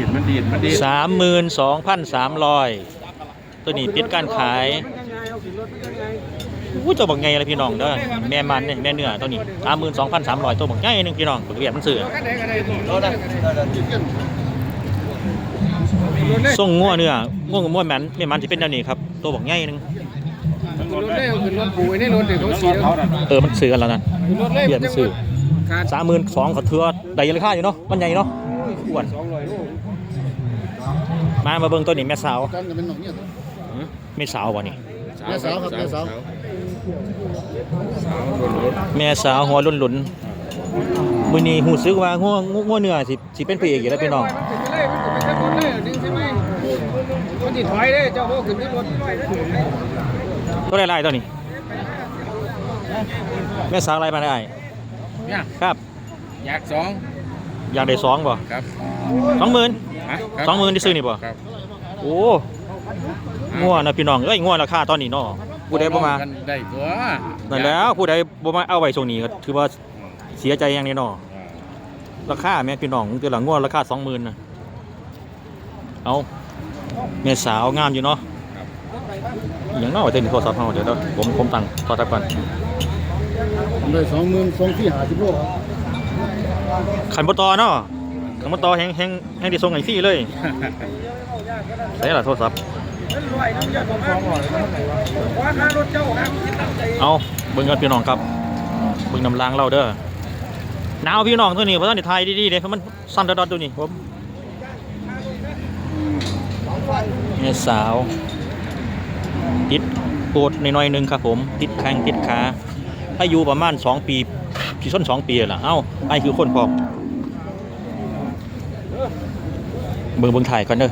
ดีดมันดีดมันดีดสามหมื่นสองพันสามร้อยตัวนี้ปิดการขายอู้ตัวบักไงเลยพี่น้องเด้อแม่มันเนี่ยแม่เนื้อตัวนี้สามหมื่นสองพันสามร้อยตัวบักไงหนึ่งพี่น้องบักเวียดมันซื้อส่งงัวเนื้องัวกับงัวแมนแม่มันจะเป็นแนวนี้ครับ ตัวบักไงหนึงเลยขึ้นรถปูไว้ในรถเออมันซื้อกันแล้วนั่นขึ้นรถเลยเปลี่ยนชื่อสามหมื่นสองขาเถือได้ราคาอยู่เนาะมันใหญ่เนาะอ้วน มามาเบิ่งตัวนี้แม่สาวกันก็เป็นหนองเนี่ยหือแม่สาวบ่นี่ แม่สาวครับแม่สาวสาวโดนรถแม่สาวหัวหลุนๆมื้อนี้ฮู้สึกว่างัวงัวเนื้อสิสิเป็นพระเอกอยู่แล้วพี่น้อง มันขึ้นไปเลยมันขึ้นไปรถเลยนี่ใช่ไหมมันติดถอยเลยเจ้าโบขึ้นไปรถร้อยเลยตัวได้หลายตัวนี้ แม่สาวอะไรมาได้ เนี่ยครับอยากสอง อยากได้สองบ่ครับสองหมื่นฮะครับสองหมื่นที่ซื้อนี่บ่ครับโอ้งัวนะพี่น้องเอ้ยงัวราคาตอนนี้เนาะผู้ใดบ่มากันได้ตัวนั่นแล้วผู้ใดบ่มาเอาไว้ช่วงนี้ก็ถือว่าเสียใจอย่างนี้เนาะอ่าราคาแม่พี่น้องเดือนหลังงวดราคาสองหมื่นนะเอาแม่สาวงามอยู่เนาะอย่างน้อยเต็มโทรศัพท์เขาเดี๋ยวเดี๋ยวผมผมตั้งโทรศัพท์ก่อนผมได้สองหมื่นสองที่หาสิบโลครับ ขันบตอเนาะขันบตอแห้งแห้งแห้งที่ส่งไอ้ฟรี่เลยใส่ละโทรศัพท์ร้อยน้ำยาสองร้อยว่าค่ารถเจ้าครับคิดตั้งใจเอาเบิ่งกันพี่น้องครับเบิ่งน้ำล้างเราเด้อหนาวพี่น้องตัวนี้เพราะตอนนี้ไทยดีๆเด้เพราะมันสั้นดอดๆตัวนี้ผมแม่สาว ติดปวดในน้อยๆหนึงครับผม ติดแข้งติดขาอายุประมาณ 2 ปี พี่ส้น2ปีแล้วล่ะเอ้าไอ้คือคนพร้อมเบิ่งเบิ่งถ่ายก่อนเด้อ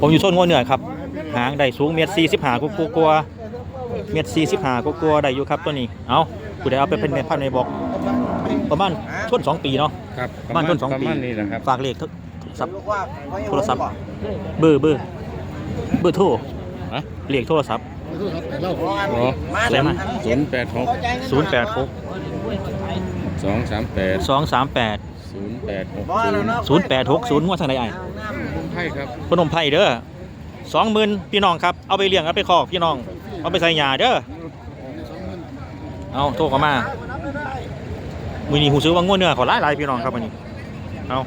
ผมอยู่ส้นงัวเหนือครับ หางได้สูงเมตรสี่สิบห้ากกลัวๆเมตรสี่สิบห้ากกลัวๆได้อยู่ครับตัวนี้เอาผู้ใดเอาไปเป็นเมตรพันในบอกประมาณช่วงสองปีเนาะครับประมาณต้นสองปีประมาณนี้แหละครับฝากเลขโทรศัพท์โทรศัพท์เบอร์เบอร์เบอร์โทรฮะเลขโทรศัพท์ขอโทษครับแต่เล่าโอ้ใช่ไหมศูนย์แปดหกศูนย์แปดหก สองสามแปดสองสามแปดศูนย์แปดหกศูนย์ศูนย์แปดหกศูนย์งวดทางไหนไอ้ใช่ครับพนมไผ่เด้อสองหมื่นพี่น้องครับเอาไปเลี้ยงเอาไปคอกพี่น้อง เอาไปใส่ยาเด้อเอาโทรเข้ามามือนี้หูซื้อว่างวดเนื้อขอหลายหลายพี่น้องครับวันนี้เอา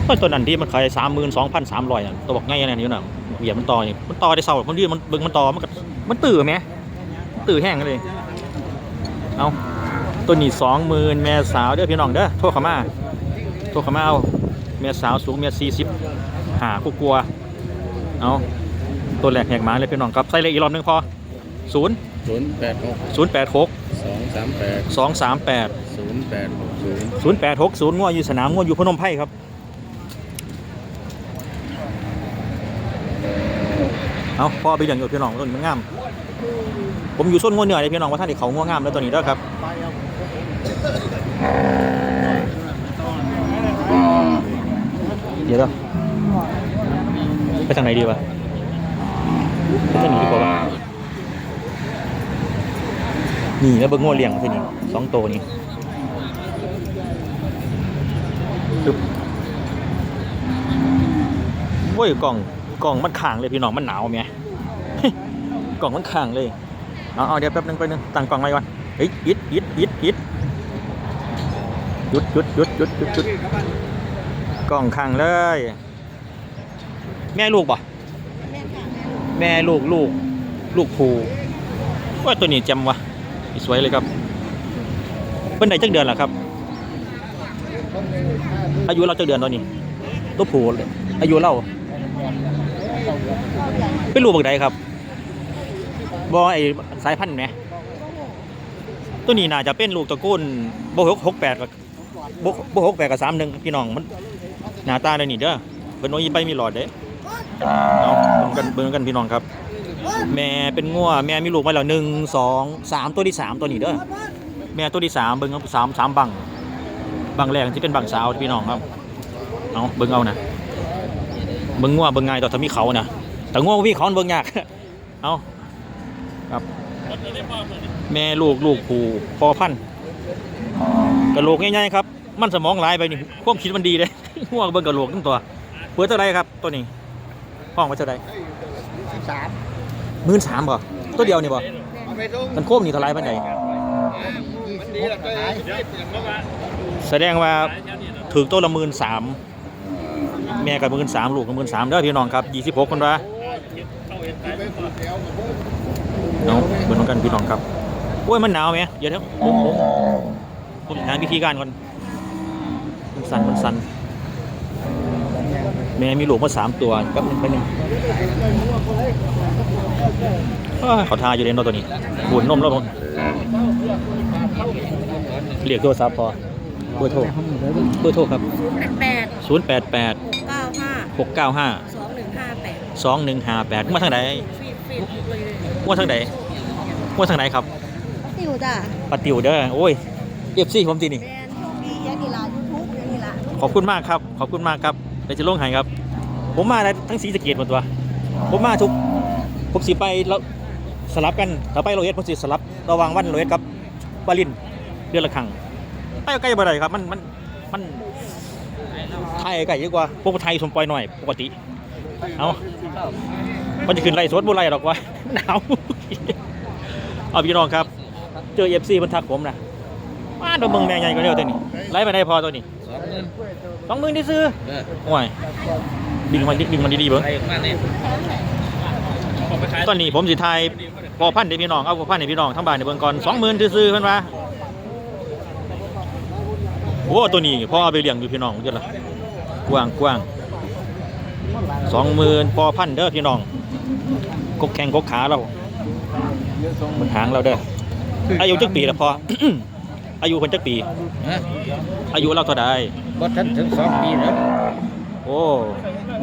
เฮ้ ยตัวนั้นที่มันขายสามหมื่นสองพันสามร้อยอะตัวบอกง่ายอันนี้น่ะเหยียบมันต่อนี่มันต่อได้เศร้ามันยืนมันเบิ่งมันต่อมันก็มันตื่นไหมตื่นแห้งเลย เอาตัวนี้สองหมื่นแม่สาวเด้อพี่น้องเด้อโทรเข้ามาโทรเข้ามาเอาแม่สาวสูงเมตรสี่สิบหากูกลัว เอาตัวแรกแหกหมาเลยพี่น้องครับใส่เลยอีกรอบหนึงพอศูนย์ศูนย์แปดหกศูนย์แปดหกสองสามแปดสองสามแปดศูนย์แปดหกศูนย์ศูนย์แปดหกศูนย์งัวอยู่สนามงัวอยู่พนมไพรครับ เอาพ่อไปเลี้ยงอยู่พี่น้องตัวนี้มันงาม ผมอยู่ส้นงัวเหนือเลยพี่น้องว่าท่านที่เขางัวงามแล้วตัวนี้ด้อครับเดี๋ยวเด้อไปทางไหนดีวะไปทางนี้ดีกว่าวะนี่แล้วเบิ่งงัวเลี้ยงที่นี่สองตัวนี้ปึ๊บโอ้ยกล่อง กล่องมันข่างเลยพี่น้องมันหนาวไหมกล่องมันข่างเลยเอาเอาเดี๋ยวแป๊บนึงไปนึงตั้งกล่องไว้ก่อนเฮ้ยอิดอิดอิดอิดหยุดหยุดหยุดหยุดหยุดหยุดกล่องขังเลย แม่ลูกป่ะแม่ลูกลูกลูกผูว่าตัวนี้จำวะสวยเลยครับเป็นไหนจักเดือนล่ะครับ อายุเราจักเดือนตอนนี้ ตัวผูอายุเรา เป็นลูกบักใดครับบอไอสายพันธุ์ไหมตัวนี้น่าจะเป็นลูกตะกูลโบหกหกแปดกับโบหกแปดกับสามหนึ่งพี่น้องมันหน้าตาเลยนี่เด้อเป็นโนยไปมีหลอดเด้เอาเบิ่งกันเบิ่งกันพี่น้องครับ แม่เป็นงัวแม่มีลูกมาแล้วหนึ่งสองสามตัวที่สามตัวนี้เด้อแม่ตัวที่สามเบิ่งเอาสามสามบังบังแรกที่เป็นบังสาวพี่น้องครับเอาเบิ่งเอานะเบิ่งงัวเบิ่งไงต่อถ้ามีเขานะ แต่งัวบ่มีเขามันเบิ่งยาก เอาครับแม่ลูกลูกผูพอพันธุ์กระโหลกง่ายๆครับ มันสมองหลายไปนี่ความคิดมันดีเลยหัวกเบิ่งกระโหลกทั้งตัวเปิดเท่าไรครับตัวนี้ ห้องไว้เท่าไรสามหมื่นสามบ่ตัวเดียวนี่บ่เอาไปส่งกันโคมนี่เท่าไรปันใดยี่สิบหกขายแสดงว่าถือตัวละหมื่นสามแม่กับหมื่นสามลูกกับหมื่นสามเด้อพี่น้องครับยี่สิบหกคนวะ เอาเบิ่งกันพี่น้องครับโอ้ยมันหนาวไหมเดี๋ยวเถอะผมผมผมหาวิธีการก่อนมันสั่นมันสั่นแม่มีลูกมาสามตัวแป๊บนึงแป๊บนึงอ้าวเขาทาอยู่ในนอตัวนี้บุนนมแล้วผมเรียกโทรศัพท์พอเบอร์โทรเบอร์โทรครับแปดศูนย์แปดแปดเก้าห้าหกเก้าห้าสองหนึ่งห้าแปดสองหนึ่งห้าแปดมาทางไหนฟีดฟีดเลย มาทางไหนมาทางไหนครับติวจ้ะปาติวเด้อโอ้ยเอฟซีผมทีนี่แมนโชคดียังนี่ละยูทูบยังนี่ละขอบคุณมากครับ ขอบคุณมากครับเดี๋ยวจะลงให้ครับ ผมมาได้ทั้งสีสะเกตหมดตัว ผมมาทุก ผมสิไปแล้วสลับกันถ้าไปโรเอสผมสิสลับระหว่างวันโรเอสกับบาลินเดือนละครั้งไปใกล้บ่ได้ครับมันมันมันไทยไกลเยอะกว่าพวกไทยสมปล่อยหน่อย ปกติ เอา มันจะขึ้นไรสดบุไรหรอกวะหนาวเอาพี่น้องครับ เจอเอฟซีมันทักผมนะว้าดมเมืองแม่ใหญ่กว่าเดียวตัวนี้ไล่ไปได้พอตัวนี้สองหมื่นสองหมื่นที่ซื้อเออโอ้ยดึงมันดึงมันดีๆเบิ้งไปมตอนนี้ผมสิทยพอพันในพี่น้องเอาพอพันในพี่น้องทั้งบ้านในเบิ้งก่อนสองหมื่นซื้อเพิ่นว่าโอ้ตัวนี้พ่อเอาไปเลี้ยงอยู่พี่น้องเยอะละกว้างกว้าง สองหมื่นพอพันเด้อพี่น้องกกแข้งกกขาเราบนหางเราเด้ออายุจักปีละพอ อายุคนจักปี ฮะอายุเราเท่าใดบ่ทันถึงสองปีแล้วโอ้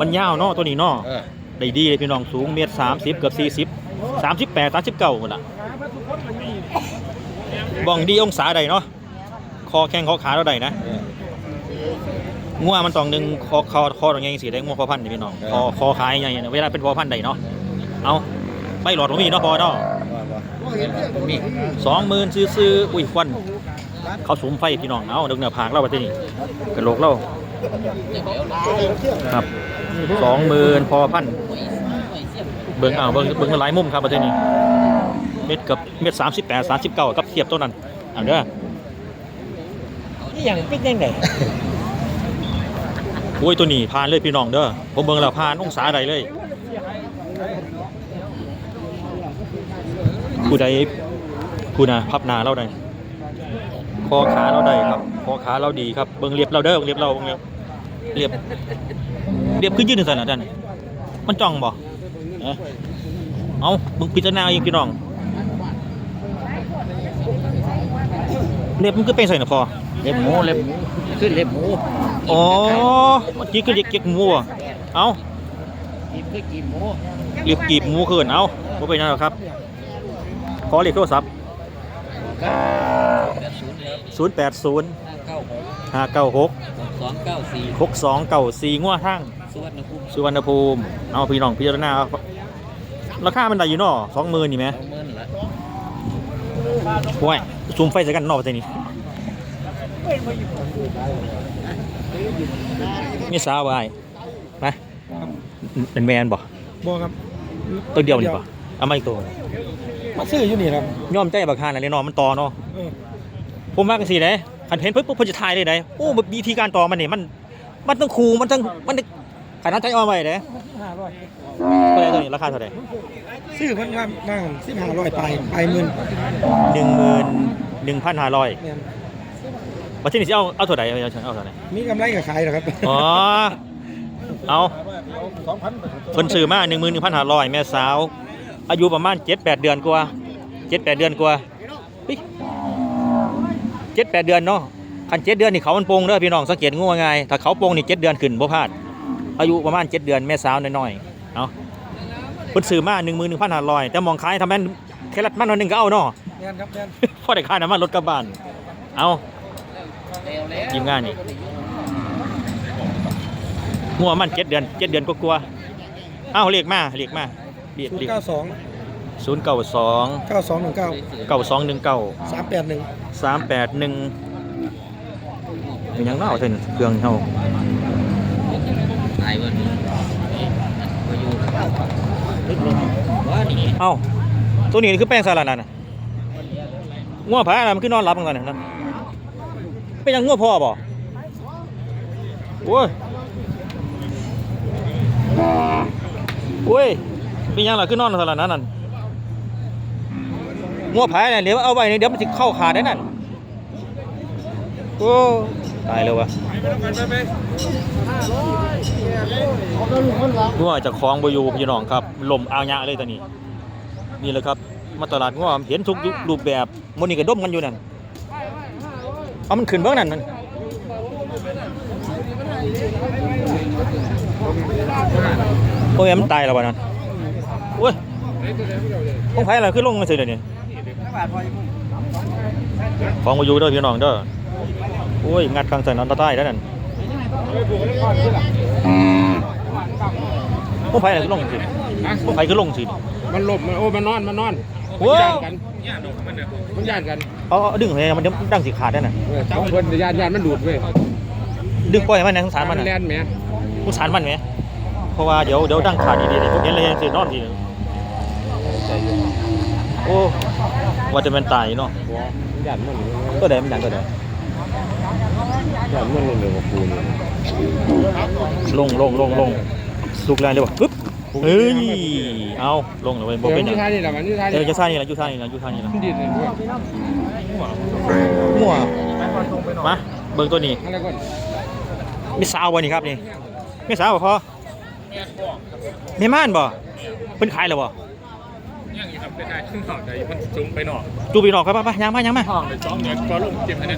มันยาวเนาะตัวนี้เนาะเออได้ดีเลยพี่น้องสูงเมตรสามสิบเกือบสี่สิบสามสิบแปดสามสิบเก้าหมดละบ้องดีองศาใดเนาะคอแข้งคอขาเราใดนะ เออ งัวมันต้องหนึ่งคอคอคอตรงไงสีได้งัวพอพันธุ์นี่พี่น้องเออคอคอขายใหญ่เนี่ยเวลาเป็นพอพันธุ์ใดเนาะเอาไม่หลอดผมมีเนาะพอเนาะว่าว่าเห็นบ่มีสองหมื่นซื้อๆอุ้ยควันเขาสูมไฟพี่น้องเอาดึงเนื้อผากเราไปที่นี่กระโหลกเราครับสองหมื่นพอพันธุ์เบิ้งเอาเบิ้งเบิ้งหลายมุมครับประเทศนี้เม็ดกับเม็ดสามสิบแปดสามสิบเก้ากับเทียบตัวนั้นเอาเด้อนี่อย่างเป็นยังไง โอ้ยตัวนี้ผ่านเลยพี่น้องเด้อผมเบิ่งแล้วผ่านองศาใดเลย ผู้ใดผู้น่ะพับหนาเราได้คอขาเราได้ครับคอขาเราดีครับเบิ่งเรียบเราเด้อเรียบเราเบิ่งเรียบเรียบเรียบขึ้นยืนสั่นนะท่านมันจ้องบ่เอ้าเอามึงพิจารณาเองพี่น้องเล็บมันก็เป็นใส่หนะพอเล็บหมูเล็บ ขึ้นเล็บหมูอ๋อเมื่อกี้ก็เรียกเก็กหมูอะเอากินคือกินหมูเรียกกีบหมูขึ้นเอาบ่เป็นหยังหรอกครับ ขอเลขโทรศัพท์ศูนย์ครับ080ห้าเก้าหก596สองเก้าสี่6294งัวทางสุวรรณภูมิสุวรรณภูมิ เอาพี่น้องพิจารณาเอาราคามันได้อยู่เนาะ20,000นี่แหมสองหมื่นละโอ้ยซูมไฟใส่กันเนอกตัวนี้ มีสาววายมาเป็นแมนบ่บอกครับตัวเดียวนี่ป่ะเอามาอีกตัวมาซื้ออยู่นี่ครับย่อมใจบักฮานอะไรเนาะมันต่อเนาะเออผมว่ากันสิได้คันเห็นปุ๊บปุ๊บเพิ่นจะทายได้ไดโอ้แบบวิธีการต่อมันนี่มัน มันต้องคูมันต้องมันขนาดใจอ่อนไว้เด้ห้าร้อยเท่าไหร่ตัวนี้ราคาเท่าไหร่ซื้อเพิ่นว่าบ้างสิบห้าร้อยไปไปหมื่นหนึ่งหมื่นหนึ่งพันห้าร้อย เนี่ยมาที่นี่สิเอาเอาเท่าไหร่เอาเอาเอาเท่าไหร่มีกำไรกับขายเหรอครับอ๋อ เอาสองพันเพิ่นซื้อมาหนึ่งหมื่นหนึ่งพันห้าร้อยแม่สาว อายุประมาณเจ็ดแปดเดือนกว่าเจ็ดแปดเดือนกว่าเจ็ดแปดเดือนเนาะคันเจ็ดเดือนนี่เขามันโปงเด้อพี่น้องสังเกตงูว่าไงถ้าเขาโปงนี่เจ็ดเดือนขึ้นบ่พลาด อายุประมาณเจ็ดเดือนแม่สาวน้อยๆเอาเพิ่นซื้อมาหนึ่งหมื่นหนึ่งพันห้าร้อยแต่มองขายทำแม่นแค่รัดมันวันหนึ่งก็เอาเนาะแม่นครับแม่นพอได้ค่าน้ำมันรถกลับบ้านเอา ทีมงานนี่งัวมันเจ็ดเดือนเจ็ดเดือนก็กลัวๆเอ้าเรียกมาเรียกมาเรียกศูนเรียย์กเก้าสองศูนย์เก้าสองเก้าสองหนึ่งเก้าเก้าสองหนึ่งเก้าสามแปดหนึ่งสามแปดหนึ่งยังเล่าเท่นเครื่องเท่าตายวันนี้มาอยู่ลึกลงว่านี่เอ้าตัวนี้คือแป้งสาลานั่นน่ะง่วงผาอะไรมันคือนอนหลับกันก่อนนะ เป็นยังง่วพ่อบ่โอ้ยโอ้ยเป็นยังล่ะคือนอนสาลานั่นนั่นง่วงผาเนี่ยเดี๋ยวเอาไว้เนี่ยเดี๋ยวมันจะเข้าขาได้นั่นโอ้ตายเลยวะงัวจากคลองบอยูพี่น้องครับลมอาญะเลยตอนนี้นี่แหละครับมาตลาดงัวเห็นทุกรูปแบบมันนี่ก็ดมกันอยู่นั่น เอามันขึ้นเบ้างนั่นมันโอ้ยมันตายแล้ววะนั่นโอ้ยต้องไผ่อะไรขึ้นลงมาสิเดี๋ยวนี้ของบอยูเด้อพี่น้องเด้อโอ้ยงัดกลางใส่นอนตาใต้แล้วนั่นพวกไผ่อะไรก็ลงสิพวกไผ่ก็ลงสิมันหลบมันโอ้มันนอนมันนอนว้าวกันมันญาติกัน เอาเอาดึงให้มันจะดังสิขาดได้น่ะเออสองคนญาติญาติมันดูดเว้ยดึงปล่อยให้มันนะสงสารมันมันแล่น่ะนแหมสงสารมันไหม เพราะว่าเดี๋ยวเดี๋ยวดังขาดดีๆเลยพวกนี้เลยสินอนทีนึงโอ้ว่าจะเป็นตายเนาะญาติมันก็ได้มันดังก็ได้ญาติมันเลยว่าปูนลงลงลงลงสุกแรงเลยว่ะปึ๊บ เฮ้ย เอาลงเลยบ่เดี๋ยวเป็นยุยังท่านี่แหละมันยุท่าเอนี่อจะซ่านี่แหละอยู่ท่านี่แหละอยูท่านี่แหละมันเลยด้วยมั่วมาเบิ่งตัวนี้อะไรก่อนมีสาวบ่นี่ครับนี่มีสาวบ่พอม่ม่านบ่เพิ่นขายแล้วบ่ยังอยู่ครับได้ขึ้นหอดได้มันจุงไปหนอกจูบีนออกครับป่ะยังมายังมาห้องเลยสองเดือนก็ลงเจ็บภายใน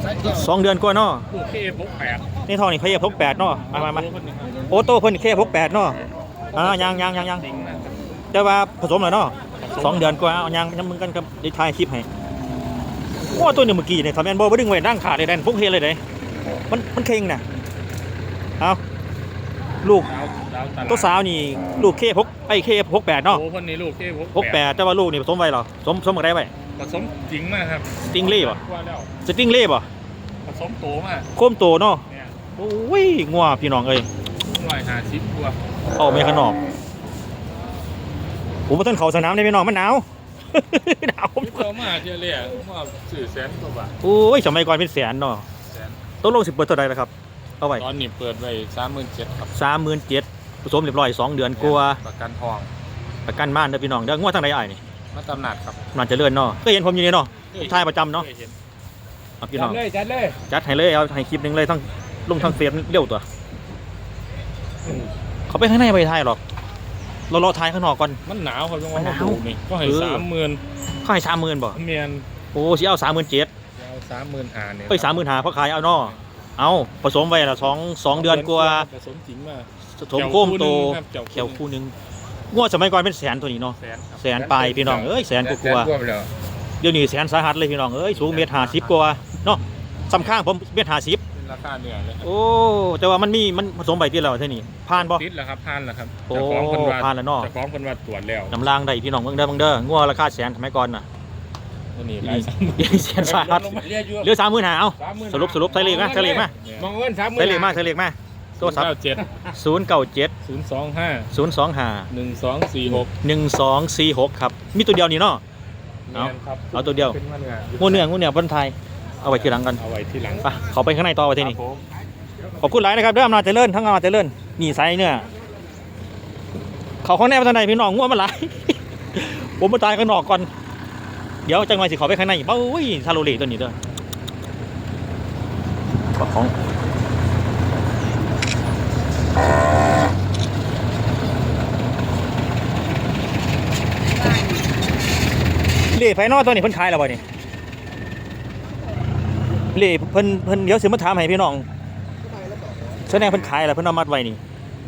สองเดือนกว่าเนาะลูกเคพกแปดนี่ทองนี่เขาเรียกพกแปดเนาะมามามาโอโอโต้เพิ่นแค่พกแปดเนาะ อ่ายังยังยังยังจริงนะแต่ว่าผสมแล้วเนาะสองเดือนกว่าเอายังยังมึงกันกับได้ถ่ายคลิปให้ว่าตัวนี้เมื่อกี้เนี่ยทำแมนบอลบ่ดึงไว้ดั้งขาดเลยแดนพวกเฮเลยเด้มันมันเค็งน่ะเอาลูกดาวดาวตลาดตัวสาวนี่ลูกเคพกไอ้เคพกแปดเนาะโอ้คนนี้ลูกเคพกแปดแต่ว่าลูกนี่ผสมไว้เหรอสมสมกับได้ไว้ผสมจริงมากครับสติงเล่บ่ว่าแล้วสติงเล่บ่ผสมโตมากโคมโตเนาะเนี่ยโอ้ยงัวพี่น้องเอ้ยหน่วยหาชิปตัวเอาไม่ข้างนอกผมมาต้นเขาสนามในพี่น้องมันหนาวหนาวชิปตัวมาเที่ยวเรียกว่าสื่อแสนกว่าบาทโอ้ยสมัยก่อนเป็นแสนเนาะแสนต้นลงสิบเปิดเท่าไรแล้วครับเอาไว้ตอนนี้เปิดไว้สามหมื่นเจ็ดครับสามหมื่นเจ็ดผสมเรียบร้อยสองเดือนกลัวาประกันทองประกันบ้านเด้อพี่น้องเด้องวดทางใดอ้ายนี่มาตำหนักครับมันจะเลื่อนเนาะก็เห็นผมอยู่นี่เนาะถ่ายประจำเนาะคยห็เอาพี่จัน้ดองเลยจัดเลยจัดให้เลยเอาให้คลิปหนึงเลยทั้งลงทั้งเฟซเร็วตัว เขาไปข้างในไปถ่ายหรอก เรารอถ่ายข้างนอกก่อน มันหนาวครับจังหมัวะนหนาวปลูกนี่ก็ให้เออสามหมื่นเขาให้สามหมื่นบ่เมียนโอ้สิเอาสามหมื่นเจ็ดเอาสามหมื่นหาเนี่ยเอ้ยสามหมื่นหาเพราะขายเอาเนาะเอาผสมไว้ละสองสองเดือนกว่าผสมจริงมากผสมโค้มโตเจ้าเขียวคู่หนึงงวดสมัยก่อนเป็นแสนตัวนี้เนาะแสนครับแสนปลายพี่น้องเอ้ยแสนกว่า แสนกว่าไปแล้วๆเดี๋ยวนี้แสนสาหัสเลยพี่น้องเอ้ยสูงเมตรห้าสิบกว่าเนาะสำข้างผมเมตรห้าสิบเป็น ราคาเหนือเลยครับโอ้แต่ว่ามันมีมันผสมใบที่เราเท่านี้ผ่านบ่ ติดแล้วครับผ่านแล้วครับโอ้เจ้าของเพิ่นว่าผ่านแล้วเนาะเจ้าของเพิ่นว่าตรวจแล้วน้ำลางได้พี่น้องเบิ่งเด้อเบิ่งเด้องวดราคาแสนสมัยก่อนน่ะนี่อีหลายแสนสาหัสเรียกอยู่เหลือสามหมื่นหาเอาสรุปสรุปใส่เลขมาใส่เลขมามองเงินสามหมื่นใส่เลขมาใส่เลขมาโทรศัพท์เจ็ดศูนย์เก้าเจ็ดศูนย์สองห้าศูนย์สองห้าหนึ่งสองสี่หกหนึ่งสองสี่หกครับมีตัวเดียวนี่เนาะ เอาครับเอาตัวเดียว เป็นมันงานงูเนื้องูเนื้อบนไทย เอาไว้ทีหลังกันเอาไว้ที่หลังไปเขาไปข้างในต่อไปทีนี่ครับผมขอบคุณหลายนะครับเรื่องอำนาจเจริญทั้งอำนาจเจริญนี่ไซส์เนี่ยเขาข้างในไปทางไหนพี่น้องง่วงมาหลาย ผมมาตายข้างนอกก่อน เดี๋ยวจังหวะสิเขาไปข้างในเบ้ยซาโลเลตัวนี้เด้อของเล่ไฟนอกตัวนี้เพิ่นขายแล้วบ่นี่ เล่เพิ่นเพิ่นเดี๋ยวสิมาถามให้พี่น้องแสดงเพิ่นขายแล้วเพิ่นเอามัดไว้นี่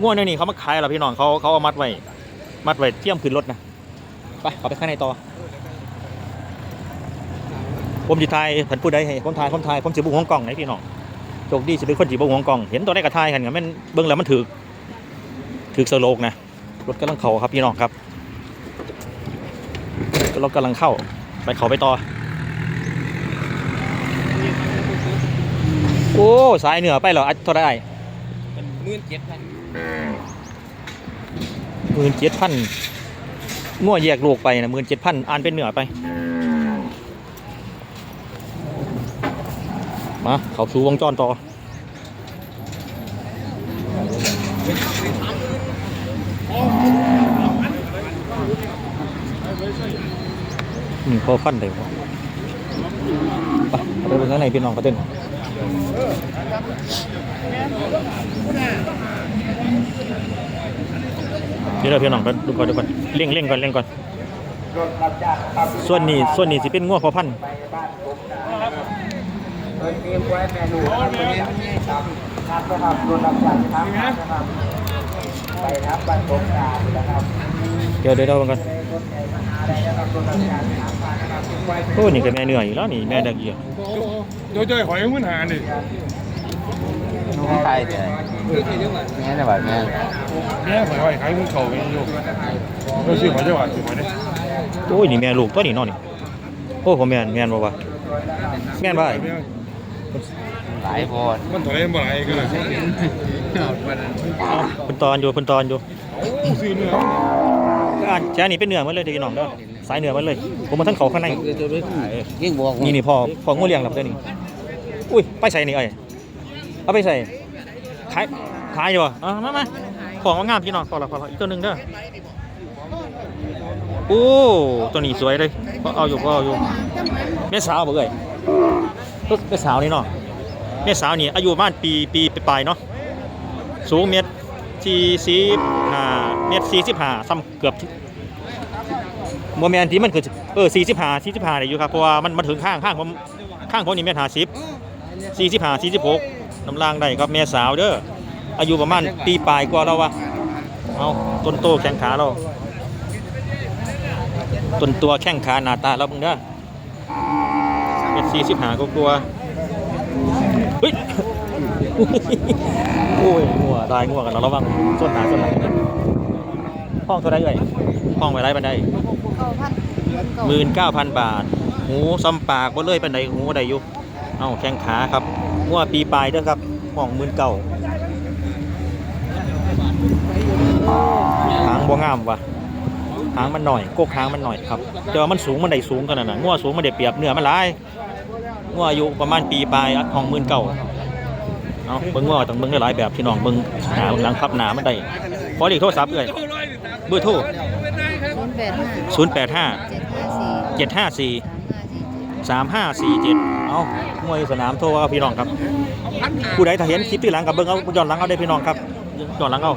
ง่วงนี่ยนี่เขามาขายแล้วพี่น้องเขาเขาเอามัดไว้มัดไว้เที่ยมขึ้นรถนะไปขอไปข้างในต่อผมสิทายเพิ่นผู้ใดให้ผมทายผมทายผมสิบุกของกล่องไหนพี่น้องโชคดีสิเป็นคนสิบุกของกล่อง เห็นตัวได้กระทายกันกับแม่นเบิ่งแล้วมันถือถือสโลกนะรถกำลังเข้าครับพี่น้องครับรากำลังเข้าไปเขาไปต่อ โอ้สายเหนือไปเหรออัดเท่าไหรเป็นหมื่นเจ็ดพันหมื่นเจ็ดพันง่วแยกลูกไปนะหมื่นเจ็ดพันอ่านเป็นเหนือไป มาเขาสู่วงจรต่ออืมพอฟันเลยวะไปไปดูข้างในพี่น้องเขาเต้น เดี๋ยวเราพี่น้องกันดูก่อนดูก่อนเร่งเร่งก่อนเร่งก่อน ส่วนนี้ส่วนนี้สิเป็นงัวพอพันธุ์เดี๋ยวเดี๋ยวเรากันโอ้นี่ก็แม่เหนื่อยอยู่แล้วนี่แม่ดักเอีย โดยโดยหอยมื้อหานี่น้องไทยแต่แม่แต่แบบแม่แม่หอยหอยขายมื้อเขาเองอยู่เราซื้อหอยจังหวัดซื้อหอยได้โอ้ยนี่แม่ลูกตัวนี้เนอนนี่โอ้ผมแม่นแม่นบ่วะแม่นบ่ไอ้หลายพอมันเท่าไหร่บ่หลายก็เลยเพิ่นตอนอยู่เพิ่นตอนอยู่ซื้อเนื้ออ่าแค่นี้เป็นเนื้อหมันเลยเด้อพี่น้องเด้อ สายเหนือมันเลยผมมาทั้งเขาข้างในยิ่งบวกนี่นี่พ่อพ่องูเลี้ยงแล้วตัวนี้อุ้ยไปใส่นี่เอ้ยเอาไปใส่ขายขายอยู่บ่อะมามาของงามพี่น้องขอละขอละอีกตัวหนึ่งเด้อโอ้ตัวนี้สวยเลยก็เอาอยู่ก็เอาอยู่แม่สาวบ่เอ้ยแม่สาวนี่เนาะแม่สาวนี่อายุประมาณปีปีปลายเนาะสูงเมตรสี่สิบห้าเมตรสี่สิบห้าซ้ำเกือบ โมเมนที่มันคือเออสี่สิบห้าสี่สิบห้าได้อยู่ครับเพราะว่ามันมาถึงข้างข้างผมข้างผมนี่เมตรห้าสิบสี่สิบห้าสี่สิบหกน้ำล่างได้ครับแม่สาวเด้ออายุประมาณปีปลายกว่าเราวะเอาต้นโตแข้งขาเราต้นตัวแข้งขาหน้าตาเราเพิ่งเด้อเมตรสี่สิบห้าก็กลัวเฮ้ยโอ้ยงัวตายงัวกันเราระวังส้นหนาส้นหลังห้องเท่าไรเอ่ย ห้องไว้ไรบันไดเก้าพันหมื่นเก้าพันบาท หูซ้ำปากบ่เลยปันไดหูใดอยู่เอ้าแข้งขาครับงัวปีปลายเด้อครับห้องหมื่นเก้าหางบ่งามว่ะหางมันหน่อยกกหางมันหน่อยครับแต่ว่ามันสูงมันได้สูงกันน่ะงัวสูงมันได้เปรียบเนื้อมันหลายงัวอายุประมาณปีปลายอะห้องหมื่นเก้าเอาเบิ่งว่าต้องเบิ่งได้หลายแบบพี่น้องเบิ่งหน้าเบิ่งหลังพับหน้ามันได้ขอเลขโทรศัพท์เอ้ยเบอร์โทร ศูนย์แปดห้า085เจ็ดห้าสี่754สามห้าสี่เจ็ด3547เอามวยสนามโทรเอาพี่น้องครับ ผู้ใดถ้าเห็นคลิปที่หลังกับเบิ่งเอาย้อนหลังเอาได้พี่น้องครับย้อนหลังเอา